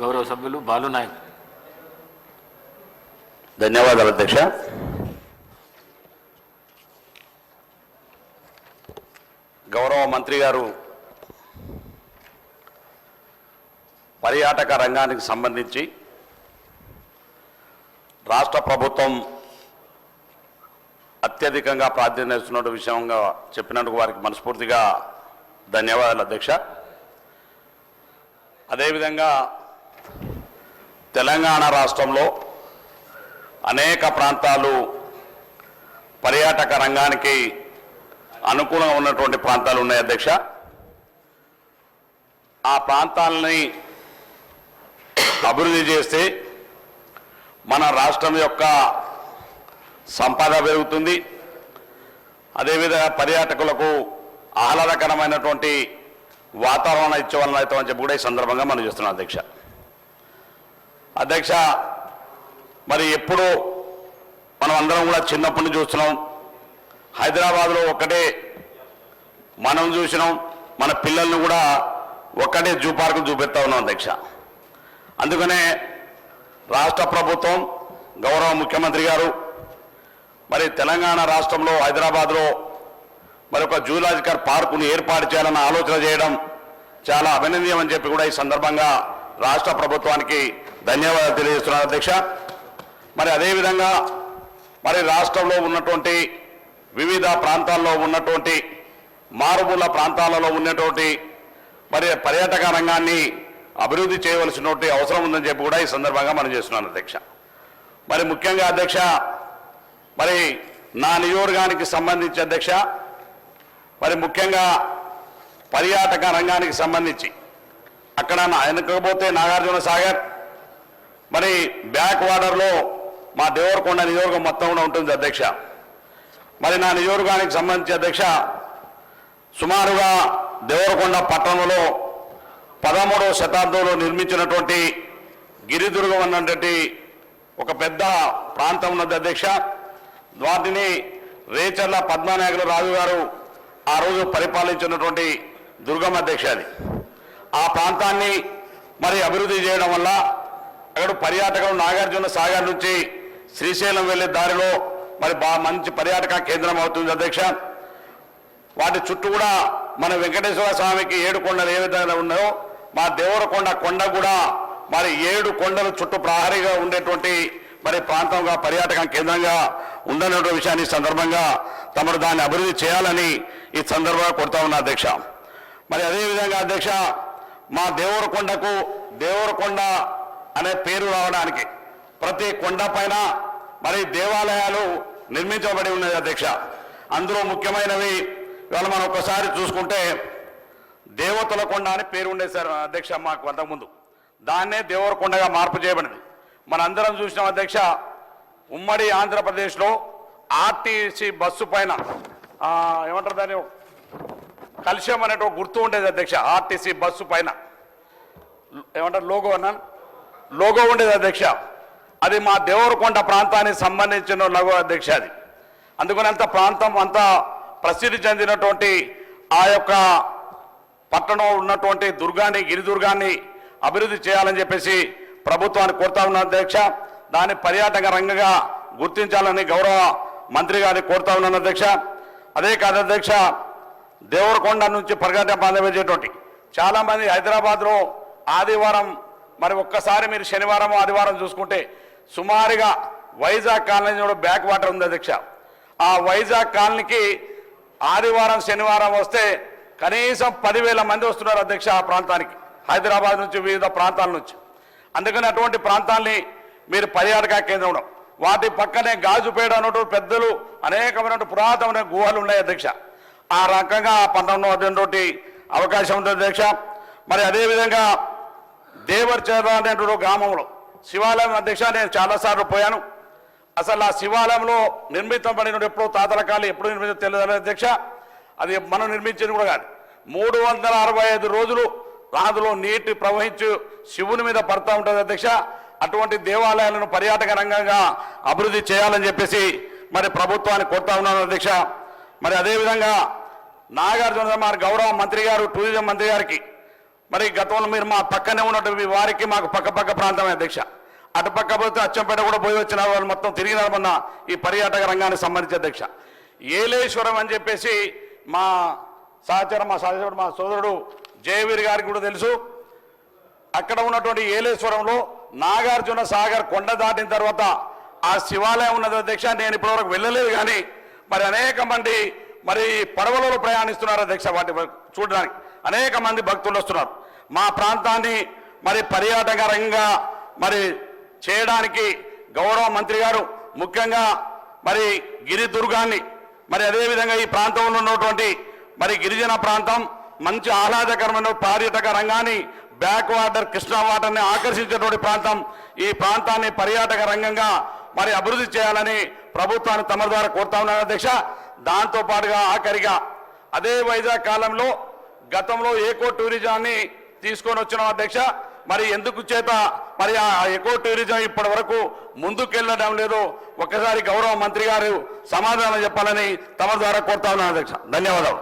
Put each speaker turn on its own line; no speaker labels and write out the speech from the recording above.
గౌరవ సభ్యులు బాలు నాయక్.
ధన్యవాదాలు అధ్యక్ష. గౌరవ మంత్రి గారు పర్యాటక రంగానికి సంబంధించి రాష్ట్ర ప్రభుత్వం అత్యధికంగా ప్రాధాన్యత ఇస్తున్న విషయంగా చెప్పినందుకు వారికి మనస్ఫూర్తిగా ధన్యవాదాలు అధ్యక్ష. అదేవిధంగా తెలంగాణ రాష్ట్రంలో అనేక ప్రాంతాలు పర్యాటక రంగానికి అనుకూలంగా ఉన్నటువంటి ప్రాంతాలు ఉన్నాయి అధ్యక్ష. ఆ ప్రాంతాలని అభివృద్ధి చేస్తే మన రాష్ట్రం యొక్క సంపద పెరుగుతుంది. అదేవిధంగా పర్యాటకులకు ఆహ్లాదకరమైనటువంటి వాతావరణం ఇచ్చే వలన అవుతామని చెప్పి కూడా ఈ సందర్భంగా మనం చేస్తున్నాం అధ్యక్ష. అధ్యక్ష మరి ఎప్పుడు మనం అందరం కూడా చిన్నప్పటి నుంచి చూస్తున్నాం. హైదరాబాద్లో ఒకటే మనం చూసినాం మన పిల్లల్ని కూడా ఒక్కటే జూ పార్కు చూపిస్తా ఉన్నాం అధ్యక్ష. అందుకనే రాష్ట్ర ప్రభుత్వం గౌరవ ముఖ్యమంత్రి గారు మరి తెలంగాణ రాష్ట్రంలో హైదరాబాద్లో మరి ఒక జూలాజికల్ పార్కును ఏర్పాటు చేయాలన్న ఆలోచన చేయడం చాలా అభినందనీయమని చెప్పి కూడా ఈ సందర్భంగా రాష్ట్ర ప్రభుత్వానికి ధన్యవాదాలు తెలియజేస్తున్నారు అధ్యక్ష. మరి అదేవిధంగా మరి రాష్ట్రంలో ఉన్నటువంటి వివిధ ప్రాంతాల్లో ఉన్నటువంటి మారుమూల ప్రాంతాలలో ఉన్నటువంటి మరి పర్యాటక రంగాన్ని అభివృద్ధి చేయవలసినటువంటి అవసరం ఉందని చెప్పి కూడా ఈ సందర్భంగా మనం చేస్తున్నాను అధ్యక్ష. మరి ముఖ్యంగా అధ్యక్ష మరి నా నియోజకానికి సంబంధించి అధ్యక్ష మరి ముఖ్యంగా పర్యాటక రంగానికి సంబంధించి అక్కడ నా- వెనకపోతే నాగార్జున సాగర్ మరి బ్యాక్ వాటర్లో మా దేవరకొండ నియోజకం మొత్తంలో ఉంటుంది అధ్యక్ష. మరి నా నియోజకానికి సంబంధించి అధ్యక్ష సుమారుగా దేవరకొండ పట్టణంలో పదమూడవ శతాబ్దంలో నిర్మించినటువంటి గిరిదుర్గం అన్నటువంటి ఒక పెద్ద ప్రాంతం ఉన్నది అధ్యక్ష. వాటిని రేచర్ల పద్మనాయకులు రాజు గారు ఆ రోజు పరిపాలించినటువంటి దుర్గం అధ్యక్ష అది. ఆ ప్రాంతాన్ని మరి అభివృద్ధి చేయడం వల్ల అక్కడ పర్యాటకులు నాగార్జున సాగర్ నుంచి శ్రీశైలం వెళ్ళే దారిలో మరి బాగా మంచి పర్యాటక కేంద్రం అవుతుంది అధ్యక్ష. వాటి చుట్టూ కూడా మన వెంకటేశ్వర స్వామికి ఏడు కొండలు ఏ విధంగా ఉన్నాయో మా దేవరకొండ కొండ కూడా మరి ఏడు కొండలు చుట్టూ ప్రహరీగా ఉండేటువంటి మరి ప్రాంతంగా పర్యాటక కేంద్రంగా ఉందనే విషయాన్ని సందర్భంగా తమరు దాన్ని అభివృద్ధి చేయాలని ఈ సందర్భంగా కొడతా ఉన్నా అధ్యక్ష. మరి అదేవిధంగా అధ్యక్ష మా దేవరకొండకు దేవరకొండ అనే పేరు రావడానికి. ప్రతి కొండ పైన మరి దేవాలయాలు నిర్మించబడి ఉన్నది అధ్యక్ష. అందులో ముఖ్యమైనవి ఇవాళ మనం ఒకసారి చూసుకుంటే దేవతల కొండ అని పేరు ఉండేది సార్ అధ్యక్ష మాకు అంతకుముందు. దాన్నే దేవరకొండగా మార్పు చేయబడింది. మనందరం చూసినాం అధ్యక్ష ఉమ్మడి ఆంధ్రప్రదేశ్లో ఆర్టీసీ బస్సు పైన ఏమంటారు దాన్ని? కలుషం అనేట గుర్తు ఉండేది అధ్యక్ష ఆర్టీసీ బస్సు పైన. ఏమంటారు? లోగో అన్నాను? లోగో ఉండేది అధ్యక్ష. అది మా దేవరకొండ ప్రాంతానికి సంబంధించిన లఘు అధ్యక్ష అది. అందుకని అంత ప్రాంతం అంతా ప్రసిద్ధి చెందినటువంటి ఆ యొక్క పట్టణంలో ఉన్నటువంటి దుర్గాన్ని గిరిదుర్గాన్ని అభివృద్ధి చేయాలని చెప్పేసి ప్రభుత్వాన్ని కోరుతా ఉన్న అధ్యక్ష. దాన్ని పర్యాటక రంగంగా గుర్తించాలని గౌరవ మంత్రి గారిని కోరుతా ఉన్నాను అధ్యక్ష. అదే కాదు అధ్యక్ష దేవరకొండ నుంచి పర్యాటక ప్రాంతం వెళ్ళేటువంటి చాలామంది హైదరాబాద్లో ఆదివారం మరి ఒక్కసారి మీరు శనివారం ఆదివారం చూసుకుంటే సుమారుగా వైజాగ్ కాలనీ కూడా బ్యాక్ వాటర్ ఉంది అధ్యక్ష. ఆ వైజాగ్ కాలనీకి ఆదివారం శనివారం వస్తే కనీసం పదివేల మంది వస్తున్నారు అధ్యక్ష ఆ ప్రాంతానికి. హైదరాబాద్ నుంచి వివిధ ప్రాంతాల నుంచి. అందుకని అటువంటి ప్రాంతాల్ని మీరు పర్యాటక కేంద్రం వాటి పక్కనే గాజుపేట అన్నటువంటి పెద్దలు అనేకమైనటువంటి పురాతనమైన గుహలు ఉన్నాయి అధ్యక్ష. ఆ రకంగా పంతొమ్మిది పట్టణంలో అవకాశం ఉంటుంది అధ్యక్ష. మరి అదేవిధంగా దేవర్చర అనేటువంటి గ్రామంలో శివాలయం అధ్యక్ష నేను చాలాసార్లు పోయాను. అసలు ఆ శివాలయంలో నిర్మితపడిన ఎప్పుడో తాతల కాలు ఎప్పుడు నిర్మితం తెలియదు అధ్యక్ష. అది మనం నిర్మించింది కూడా కాదు. మూడు వందల అరవై ఐదు రోజులు రాదులో నీటి ప్రవహించు శివుని మీద పడతా ఉంటుంది అధ్యక్ష. అటువంటి దేవాలయాలను పర్యాటక రంగంగా అభివృద్ధి చేయాలని చెప్పేసి మరి ప్రభుత్వాన్ని కోరుతా ఉన్నాను అధ్యక్ష. మరి అదేవిధంగా నాగార్జున మరి గౌరవ మంత్రి గారు టూరిజం మంత్రి గారికి మరి గతంలో మీరు మా పక్కనే ఉన్నటువంటి మీ వారికి మాకు పక్క పక్క ప్రాంతమే అధ్యక్ష అటుపక్క పోతే అచ్చంపేట కూడా పోయి వచ్చిన వాళ్ళు మొత్తం తిరిగినారు మొన్న ఈ పర్యాటక రంగానికి సంబంధించి అధ్యక్ష ఏలేశ్వరం అని చెప్పేసి మా సహచరం మా సహచరుడు మా సోదరుడు జయవీర్ గారికి కూడా తెలుసు. అక్కడ ఉన్నటువంటి ఏలేశ్వరంలో నాగార్జున సాగర్ కొండ దాటిన తర్వాత ఆ శివాలయం ఉన్నది అధ్యక్ష నేను ఇప్పటివరకు వెళ్ళలేదు కానీ మరి అనేక మంది మరి పడవలలో ప్రయాణిస్తున్నారు అధ్యక్ష వాటి చూడడానికి. అనేక మంది భక్తులు వస్తున్నారు. మా ప్రాంతాన్ని మరి పర్యాటక రంగంగా మరి చేయడానికి గౌరవ మంత్రి గారు ముఖ్యంగా మరి గిరిదుర్గాన్ని మరి అదేవిధంగా ఈ ప్రాంతంలో ఉన్నటువంటి మరి గిరిజన ప్రాంతం మంచి ఆహ్లాదకరమైన పర్యాటక రంగాన్ని బ్యాక్ వాటర్ కృష్ణా వాటర్ని ఆకర్షించేటువంటి ప్రాంతం. ఈ ప్రాంతాన్ని పర్యాటక రంగంగా మరి అభివృద్ధి చేయాలని ప్రభుత్వాన్ని తమ ద్వారా కోరుతా ఉన్నాను అధ్యక్ష. దాంతో పాటుగా ఆఖరిగా అదే వైజాగ్ కాలంలో గతంలో ఏకో టూరిజాన్ని తీసుకొని వచ్చిన అధ్యక్ష మరి ఎందుకు చేత? మరి ఆ ఎకో టూరిజం ఇప్పటి వరకు ముందుకెళ్ళడం లేదు. ఒకసారి గౌరవ మంత్రి గారు సమాధానం చెప్పాలని తమ ద్వారా కోరుతా ఉన్నాను అధ్యక్ష. ధన్యవాదాలు.